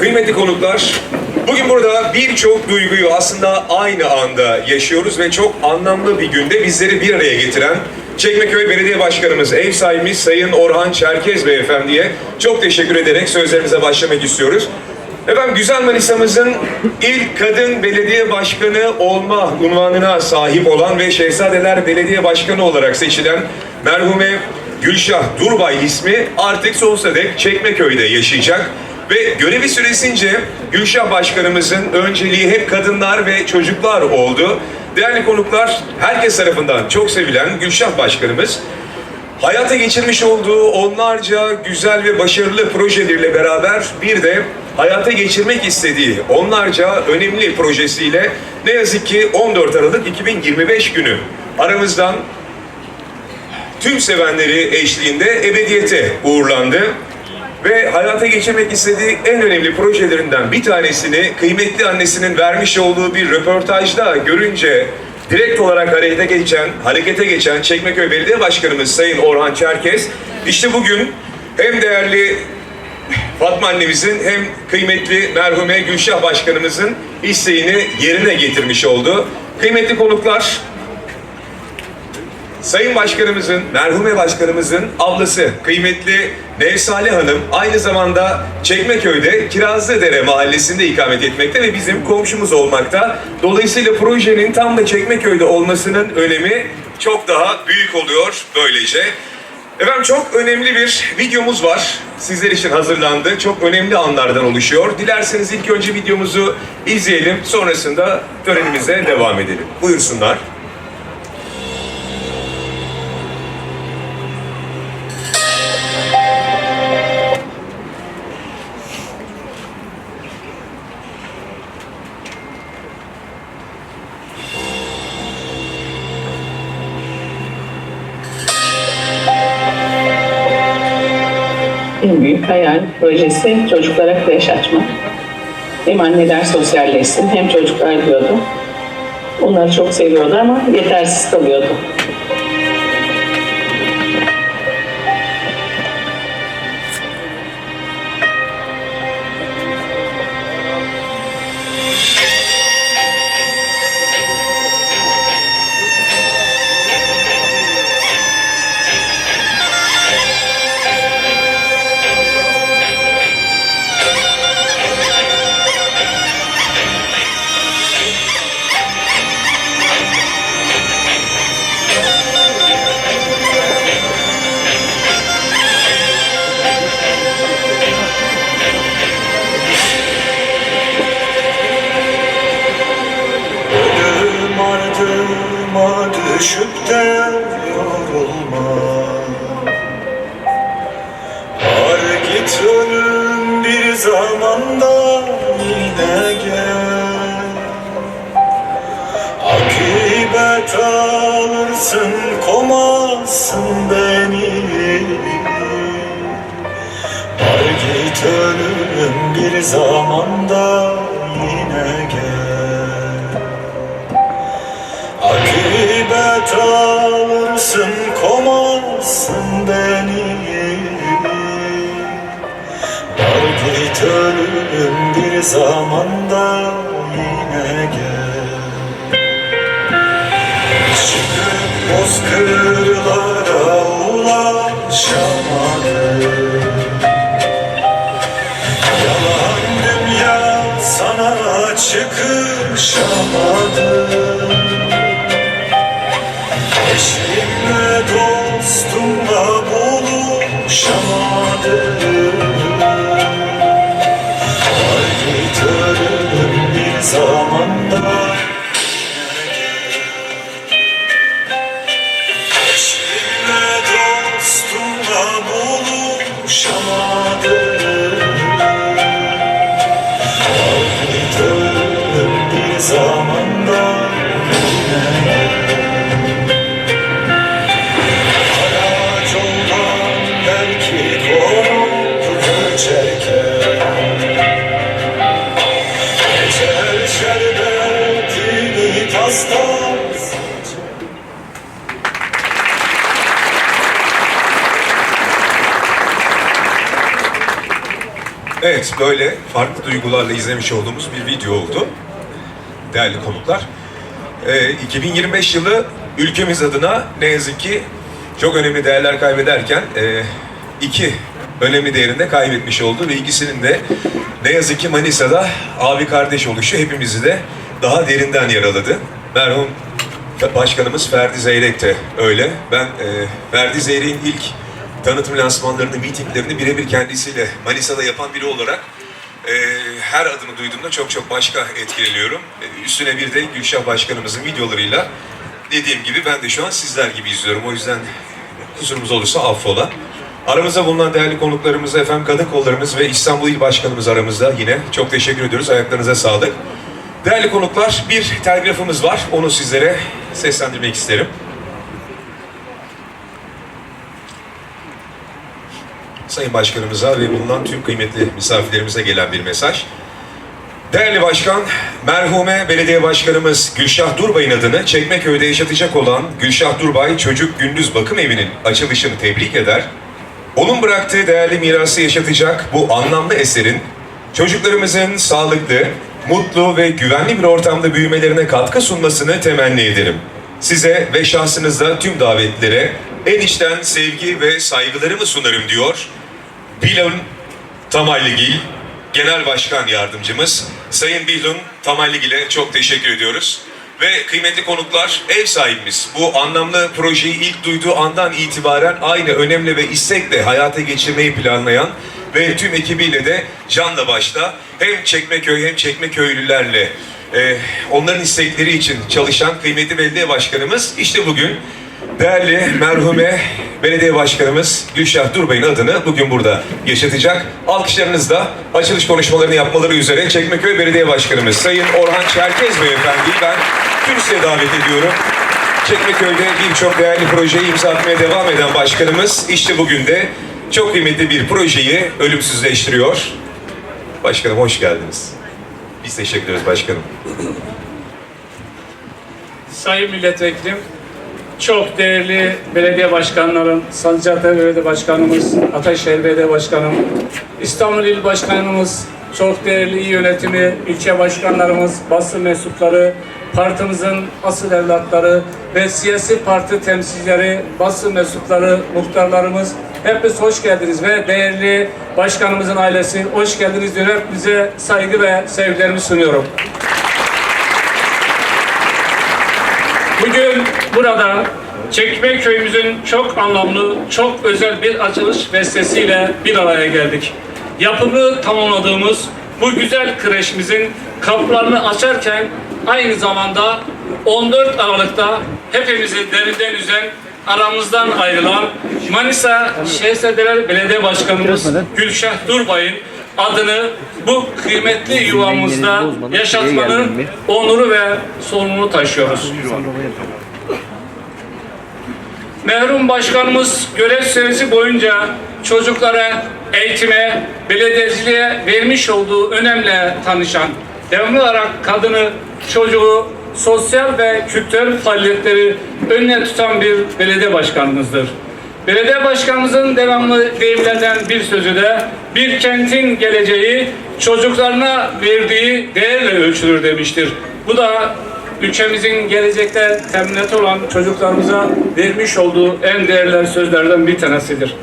Kıymetli konuklar, bugün burada birçok duyguyu aslında aynı anda yaşıyoruz ve çok anlamlı bir günde bizleri bir araya getiren Çekmeköy Belediye Başkanımız, ev sahibimiz Sayın Orhan Çerkez Beyefendi'ye çok teşekkür ederek sözlerimize başlamak istiyoruz. Efendim Güzel Manisa'mızın ilk kadın belediye başkanı olma unvanına sahip olan ve Şehzadeler Belediye Başkanı olarak seçilen merhume Gülşah Durbay ismi artık sonsuza dek Çekmeköy'de yaşayacak. Ve görevi süresince Gülşah Başkanımızın önceliği hep kadınlar ve çocuklar oldu. Değerli konuklar, herkes tarafından çok sevilen Gülşah Başkanımız hayata geçirmiş olduğu onlarca güzel ve başarılı projeleriyle beraber bir de hayata geçirmek istediği onlarca önemli projesiyle ne yazık ki 14 Aralık 2025 günü aramızdan tüm sevenleri eşliğinde ebediyete uğurlandı. Ve hayata geçirmek istediği en önemli projelerinden bir tanesini kıymetli annesinin vermiş olduğu bir röportajda görünce direkt olarak harekete geçen, harekete geçen Çekmeköy Belediye Başkanımız Sayın Orhan Çerkez işte bugün hem değerli Fatma annemizin hem kıymetli merhume Gülşah Başkanımızın isteğini yerine getirmiş oldu. Kıymetli konuklar, Sayın Başkanımızın, merhume başkanımızın ablası kıymetli Nevsale Hanım aynı zamanda Çekmeköy'de Kirazlıdere mahallesinde ikamet etmekte ve bizim komşumuz olmakta. Dolayısıyla projenin tam da Çekmeköy'de olmasının önemi çok daha büyük oluyor böylece. Efendim çok önemli bir videomuz var. Sizler için hazırlandı. Çok önemli anlardan oluşuyor. Dilerseniz ilk önce videomuzu izleyelim. Sonrasında törenimize devam edelim. Buyursunlar. Büyük hayal projesi çocuklara kreş açmak. Hem anneler sosyalleşsin hem çocuklar diyordu. Onları çok seviyordu ama yetersiz kalıyordu. Bir zamanda yine gel. Akibet alırsın komazsın beni. Var git ölüm bir zamanda yine gel. Akibet alırsın komazsın beni zamanda yine gel. Çıkıp bozkırlara ulaşamadım Evet, böyle farklı duygularla izlemiş olduğumuz bir video oldu. Değerli konuklar. Ee, 2025 yılı ülkemiz adına ne yazık ki çok önemli değerler kaybederken e, iki önemli değerinde kaybetmiş oldu ve ikisinin de ne yazık ki Manisa'da abi kardeş oluşu hepimizi de daha derinden yaraladı. Merhum Başkanımız Ferdi Zeyrek de öyle. Ben e, Ferdi Zeyrek'in ilk tanıtım lansmanlarını, mitinglerini birebir kendisiyle Manisa'da yapan biri olarak e, her adını duyduğumda çok çok başka etkileniyorum. E, üstüne bir de Gülşah Başkanımızın videolarıyla dediğim gibi ben de şu an sizler gibi izliyorum. O yüzden kusurumuz olursa affola. Aramızda bulunan değerli konuklarımız efendim kadın kollarımız ve İstanbul İl Başkanımız aramızda yine. Çok teşekkür ediyoruz. Ayaklarınıza sağlık. Değerli konuklar bir telgrafımız var. Onu sizlere seslendirmek isterim. Sayın Başkanımıza ve bulunan tüm kıymetli misafirlerimize gelen bir mesaj. Değerli Başkan, merhume Belediye Başkanımız Gülşah Durbay'ın adını Çekmeköy'de yaşatacak olan Gülşah Durbay Çocuk Gündüz Bakım Evi'nin açılışını tebrik eder. Onun bıraktığı değerli mirası yaşatacak bu anlamlı eserin çocuklarımızın sağlıklı, mutlu ve güvenli bir ortamda büyümelerine katkı sunmasını temenni ederim. Size ve şahsınızda tüm davetlilere en içten sevgi ve saygılarımı sunarım diyor. Bilon Tamaylıgil, Genel Başkan Yardımcımız Sayın Bihlun Tamaylıgil'e çok teşekkür ediyoruz. Ve kıymetli konuklar, ev sahibimiz bu anlamlı projeyi ilk duyduğu andan itibaren aynı önemli ve istekle hayata geçirmeyi planlayan ve tüm ekibiyle de canla başla hem Çekmeköy hem Çekmeköylülerle e, onların istekleri için çalışan kıymetli belediye başkanımız işte bugün Değerli merhume belediye başkanımız Gülşah Durbay'ın adını bugün burada yaşatacak. Alkışlarınızla açılış konuşmalarını yapmaları üzere Çekmeköy Belediye Başkanımız Sayın Orhan Çerkez Beyefendi'yi ben kürsüye davet ediyorum. Çekmeköy'de birçok değerli projeyi imza atmaya devam eden başkanımız işte bugün de çok kıymetli bir projeyi ölümsüzleştiriyor. Başkanım hoş geldiniz. Biz teşekkür ederiz başkanım. Sayın Milletvekilim, çok değerli belediye başkanlarım, Sancaktepe Belediye Başkanımız, Ataşehir Belediye Başkanım, İstanbul İl Başkanımız, çok değerli il yönetimi, ilçe başkanlarımız, basın mensupları, partimizin asıl evlatları ve siyasi parti temsilcileri, basın mensupları, muhtarlarımız, hepiniz hoş geldiniz ve değerli başkanımızın ailesi hoş geldiniz diyor. Hepinize saygı ve sevgilerimi sunuyorum. Bugün burada Çekmeköy'ümüzün çok anlamlı, çok özel bir açılış bestesiyle bir araya geldik. Yapımı tamamladığımız bu güzel kreşimizin kapılarını açarken aynı zamanda 14 Aralık'ta hepimizi derinden üzen aramızdan ayrılan Manisa Şehzadeler Belediye Başkanımız Gülşah Durbay'ın adını bu kıymetli yuvamızda yaşatmanın onuru ve sorumluluğunu taşıyoruz. Merhum başkanımız görev süresi boyunca çocuklara eğitime, belediyeciliğe vermiş olduğu önemle tanışan, devamlı olarak kadını, çocuğu, sosyal ve kültürel faaliyetleri önüne tutan bir belediye başkanımızdır. Belediye başkanımızın devamlı deyimlerden bir sözü de bir kentin geleceği çocuklarına verdiği değerle ölçülür demiştir. Bu da ülkemizin gelecekte teminatı olan çocuklarımıza vermiş olduğu en değerli sözlerden bir tanesidir.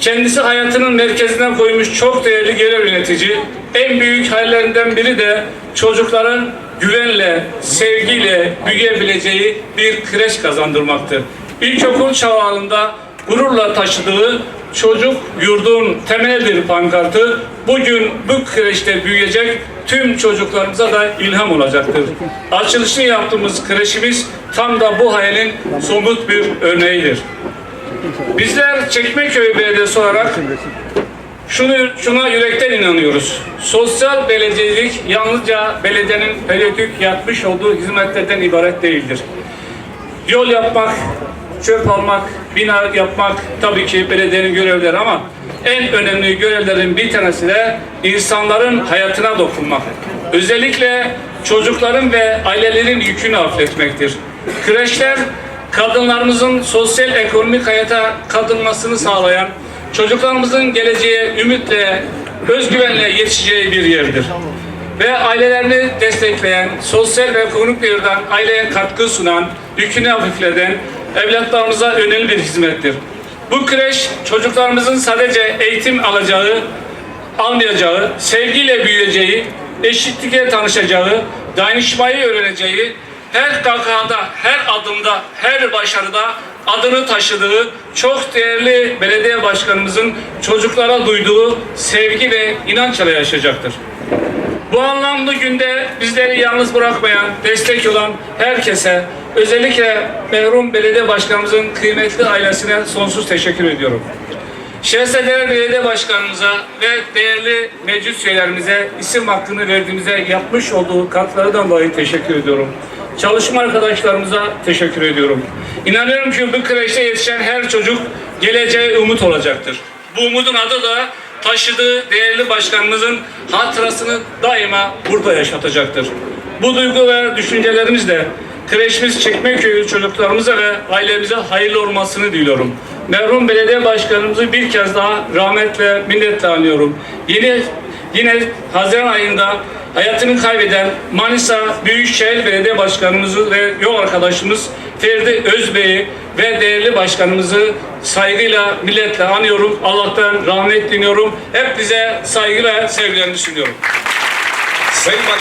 Kendisi hayatının merkezine koymuş çok değerli görev yönetici. En büyük hayallerinden biri de çocukların güvenle, sevgiyle büyüyebileceği bir kreş kazandırmaktır. İlkokul çağlarında gururla taşıdığı çocuk yurdun temelidir pankartı bugün bu kreşte büyüyecek tüm çocuklarımıza da ilham olacaktır. Açılışını yaptığımız kreşimiz tam da bu hayalin somut bir örneğidir. Bizler Çekmeköy Belediyesi olarak şunu şuna yürekten inanıyoruz. Sosyal belediyecilik yalnızca belediyenin periyodik yapmış olduğu hizmetlerden ibaret değildir. Yol yapmak, çöp almak, bina yapmak tabii ki belediyenin görevleri ama en önemli görevlerin bir tanesi de insanların hayatına dokunmak. Özellikle çocukların ve ailelerin yükünü hafifletmektir. Kreşler kadınlarımızın sosyal ekonomik hayata katılmasını sağlayan, çocuklarımızın geleceğe ümitle özgüvenle yetişeceği bir yerdir. Ve ailelerini destekleyen, sosyal ve ekonomik yerden aileye katkı sunan, yükünü hafifleden evlatlarımıza önemli bir hizmettir. Bu kreş çocuklarımızın sadece eğitim alacağı, almayacağı, sevgiyle büyüyeceği, eşitlikle tanışacağı, dayanışmayı öğreneceği, her kahkahada, her adımda, her başarıda adını taşıdığı çok değerli belediye başkanımızın çocuklara duyduğu sevgi ve inançla yaşayacaktır. Bu anlamlı günde bizleri yalnız bırakmayan, destek olan herkese, özellikle merhum belediye başkanımızın kıymetli ailesine sonsuz teşekkür ediyorum. Şehzeder Belediye Başkanımıza ve değerli meclis üyelerimize isim hakkını verdiğimize yapmış olduğu katkılardan dolayı teşekkür ediyorum. Çalışma arkadaşlarımıza teşekkür ediyorum. İnanıyorum ki bu kreşte yetişen her çocuk geleceğe umut olacaktır. Bu umudun adı da taşıdığı değerli başkanımızın hatırasını daima burada yaşatacaktır. Bu duygu ve düşüncelerimizle kreşimiz Çekmeköy çocuklarımıza ve ailemize hayırlı olmasını diliyorum. Merhum belediye başkanımızı bir kez daha rahmetle, minnetle anıyorum. Yine yine Haziran ayında hayatını kaybeden Manisa Büyükşehir Belediye Başkanımızı ve yol arkadaşımız Ferdi Özbey'i ve değerli başkanımızı saygıyla, milletle anıyorum. Allah'tan rahmet diliyorum. Hep bize saygı ve sevgilerimi sunuyorum. Sayın